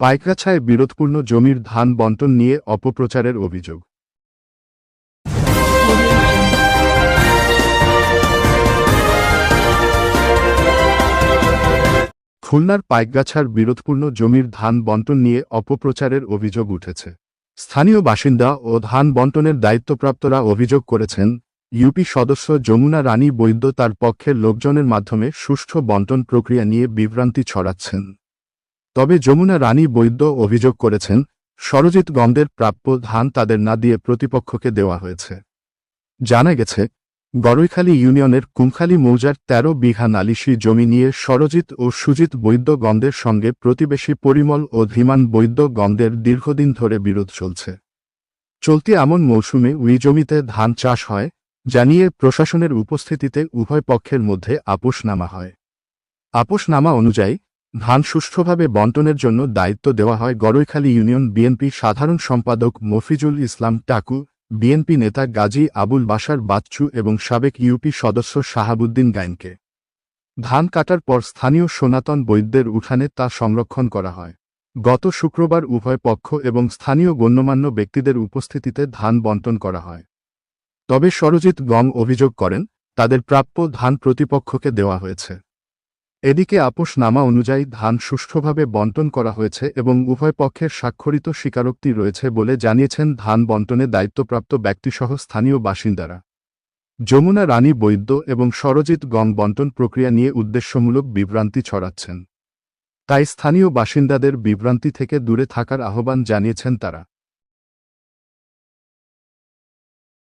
পাইকগাছায় বিরোধপূর্ণ জমির ধান বন্টন নিয়ে অপপ্রচারের অভিযোগ। খুলনার পাইকগাছার বিরোধপূর্ণ জমির ধান বন্টন নিয়ে অপপ্রচারের অভিযোগ উঠেছে। স্থানীয় বাসিন্দা ও ধান বন্টনের দায়িত্বপ্রাপ্তরা অভিযোগ করেছেন, ইউপি সদস্য যমুনা রানী বৈদ্য তার পক্ষের লোকজনের মাধ্যমে সুষ্ঠু বন্টন প্রক্রিয়া নিয়ে বিভ্রান্তি ছড়াচ্ছেন। তবে যমুনা রানী বৈদ্য অভিযোগ করেছেন, সরজিৎ গমদের প্রাপ্য ধান তাদের না দিয়ে প্রতিপক্ষকে দেওয়া হয়েছে। জানা গেছে গড়ইখালী ইউনিয়নের কুমখালী মৌজার ১৩ বিঘা নালিশি জমি নিয়ে সরজিৎ ও সুজিত বৈদ্য গন্ধের সঙ্গে প্রতিবেশী পরিমল ও ধীমান বৈদ্য গন্ধের দীর্ঘদিন ধরে বিরোধ চলছে। চলতি আমন মৌসুমে ওই জমিতে ধান চাষ হয় জানিয়ে প্রশাসনের উপস্থিতিতে উভয় পক্ষের মধ্যে আপোষনামা হয়। আপোষনামা অনুযায়ী ধান সুষ্ঠুভাবে বন্টনের জন্য দায়িত্ব দেওয়া হয় গড়ইখালী ইউনিয়ন বিএনপি সাধারণ সম্পাদক মফিজুল ইসলাম টাকু, বিএনপি নেতা গাজী আবুল বাশার বাচ্চু এবং সাবেক ইউপি সদস্য শাহাবুদ্দিন গাইনকে। ধান কাটার পর স্থানীয় সনাতন বৈদ্যের উঠানে তা সংরক্ষণ করা হয়। গত শুক্রবার উভয় পক্ষ এবং স্থানীয় গণ্যমান্য ব্যক্তিদের উপস্থিতিতে ধান বন্টন করা হয়। তবে সরজিৎ গম অভিযোগ করেন, তাদের প্রাপ্য ধান প্রতিপক্ষকে দেওয়া হয়েছে। এদিকে আপোষনামা অনুযায়ী ধান সুষ্ঠুভাবে বন্টন করা হয়েছে এবং উভয় পক্ষের স্বাক্ষরিত স্বীকারোক্তি রয়েছে বলে জানিয়েছেন ধান বন্টনে দায়িত্বপ্রাপ্ত ব্যক্তিসহ স্থানীয় বাসিন্দারা। যমুনা রানী বৈদ্য এবং সরজিৎ গম বন্টন প্রক্রিয়া নিয়ে উদ্দেশ্যমূলক বিভ্রান্তি ছড়াচ্ছেন। তাই স্থানীয় বাসিন্দাদের বিভ্রান্তি থেকে দূরে থাকার আহ্বান জানিয়েছেন তারা।